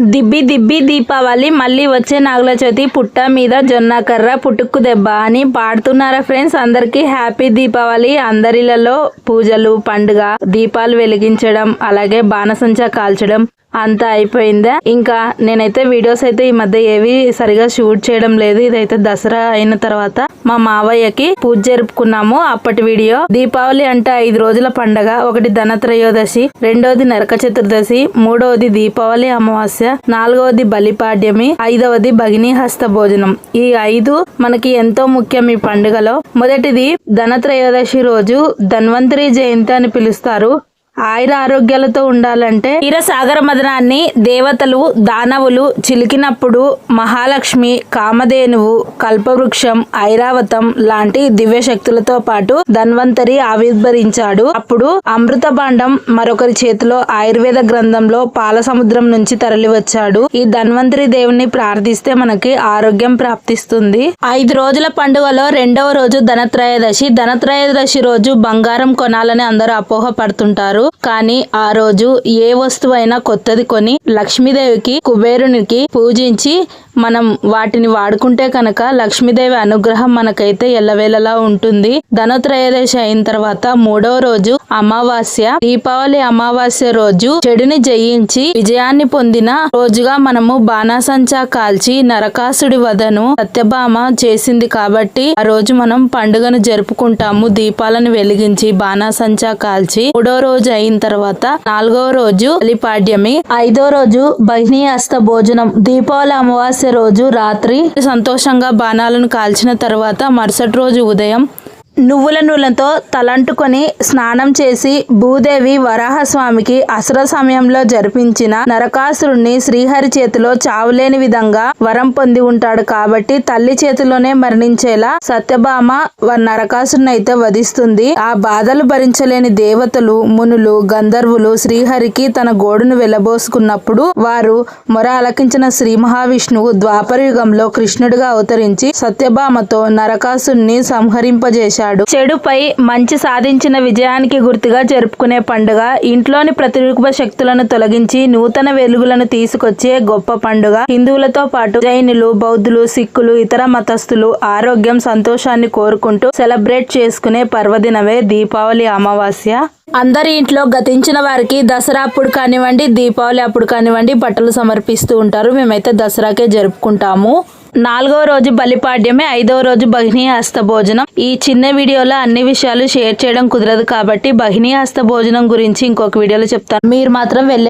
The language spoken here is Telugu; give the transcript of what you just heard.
దిబ్బి దిబ్బి దీపావళి మళ్ళీ వచ్చే నాగుల చవితి పుట్ట మీద జొన్న కర్ర పుట్టుక్కు దెబ్బ అని పాడుతున్నారా ఫ్రెండ్స్? అందరికీ హ్యాపీ దీపావళి. అందరిలలో పూజలు పండుగ దీపాలు వెలిగించడం అలాగే బాణసంచా కాల్చడం అంతా అయిపోయిందా? ఇంకా నేనైతే వీడియోస్ అయితే ఈ మధ్య ఏవి సరిగా షూట్ చేయడం లేదు. ఇదైతే దసరా అయిన తర్వాత మా మావయ్యకి పూజ జరుపుకున్నాము. అప్పటి వీడియో. దీపావళి అంటే ఐదు రోజుల పండగ. ఒకటి ధనత్రయోదశి రెండవది నరక చతుర్దశి మూడవది దీపావళి అమావాస్య నాలుగవది బలిపాడ్యమి ఐదవది భగిని హస్త భోజనం. ఈ ఐదు మనకి ఎంతో ముఖ్యం ఈ పండుగలో. మొదటిది ధనత్రయోదశి రోజు ధన్వంతరి జయంతి అని పిలుస్తారు. ఆయుర ఆరోగ్యాలతో ఉండాలంటే క్షీరసాగర మదనాన్ని దేవతలు దానవులు చిలికినప్పుడు మహాలక్ష్మి కామధేనువు కల్పవృక్షం ఐరావతం లాంటి దివ్య శక్తులతో పాటు ధన్వంతరి ఆవిర్భవించాడు అప్పుడు అమృత భాండం మరొకరి చేతిలో ఆయుర్వేద గ్రంథంలో పాల సముద్రం నుంచి తరలి వచ్చాడు ఈ ధన్వంతరి దేవుని ప్రార్థిస్తే మనకి ఆరోగ్యం ప్రాప్తిస్తుంది. ఐదు రోజుల పండుగలో రెండవ రోజు ధనత్రయోదశి. ధనత్రయోదశి రోజు బంగారం కొనాలని అందరూ అపోహ పడుతుంటారు కానీ ఆ రోజు ఏ వస్తువైనా కొత్తది కొని లక్ష్మీదేవికి కుబేరునికి పూజించి మనం వాటిని వాడుకుంటే కనుక లక్ష్మీదేవి అనుగ్రహం మనకైతే ఎల్లవేళలా ఉంటుంది. ధనత్రయోదశి అయిన తర్వాత మూడవ రోజు అమావాస్య దీపావళి అమావాస్య రోజు చెడుని జయించి విజయాన్ని పొందిన రోజుగా మనము బాణాసంచా కాల్చి నరకాసుడి వదను సత్యభామ చేసింది కాబట్టి ఆ రోజు మనం పండుగను జరుపుకుంటాము. దీపాలను వెలిగించి బాణాసంచా కాల్చి మూడో రోజు అయిన తర్వాత నాలుగవ రోజు బలిపాడ్యమి ఐదో రోజు బహినీ హస్త భోజనం దీపావళి అమావాస్య రోజు రాత్రి సంతోషంగా బాణాలను కాల్చిన తర్వాత మరుసటి రోజు ఉదయం నువ్వుల నూనెతో తలంటుకొని స్నానం చేసి భూదేవి వరాహస్వామికి అసుర సమయంలో జరిపించిన నరకాసురుణ్ణి శ్రీహరి చేతిలో చావులేని విధంగా వరం పొంది ఉంటాడు కాబట్టి తల్లి చేతిలోనే మరణించేలా సత్యభామ వ- నరకాసురుని అయితే వధిస్తుంది. ఆ బాధలు భరించలేని దేవతలు మునులు గంధర్వులు శ్రీహరికి తన గోడును వెళ్ళబోసుకున్నప్పుడు వారు మొర అలకించిన శ్రీ మహావిష్ణువు ద్వాపర యుగంలో కృష్ణుడిగా అవతరించి సత్యభామతో నరకాసుని సంహరింపజేశాడు. చెడుపై మంచి సాధించిన విజయానికి గుర్తుగా జరుపుకునే పండుగ ఇంట్లోని ప్రతిరూప శక్తులను తొలగించి నూతన వెలుగులను తీసుకొచ్చే గొప్ప పండుగ. హిందువులతో పాటు జైనులు బౌద్ధులు సిక్కులు ఇతర మతస్థులు ఆరోగ్యం సంతోషాన్ని కోరుకుంటూ సెలబ్రేట్ చేసుకునే పర్వదినమే దీపావళి అమావాస్య. అందరి ఇంట్లో గతించిన వారికి దసరా అప్పుడు కానివ్వండి దీపావళి అప్పుడు కానివ్వండి బట్టలు సమర్పిస్తూ ఉంటారు. మేమైతే దసరాకే జరుపుకుంటాము. నాలుగవ రోజు బలిపాడ్యమే ఐదవ రోజు బహినీ హస్త భోజనం ఈ చిన్న వీడియోలో అన్ని విషయాలు షేర్ చేయడం కుదరదు కాబట్టి బహినీ హస్త భోజనం గురించి ఇంకొక వీడియోలో చెప్తాను. మీరు మాత్రం వెళ్ళే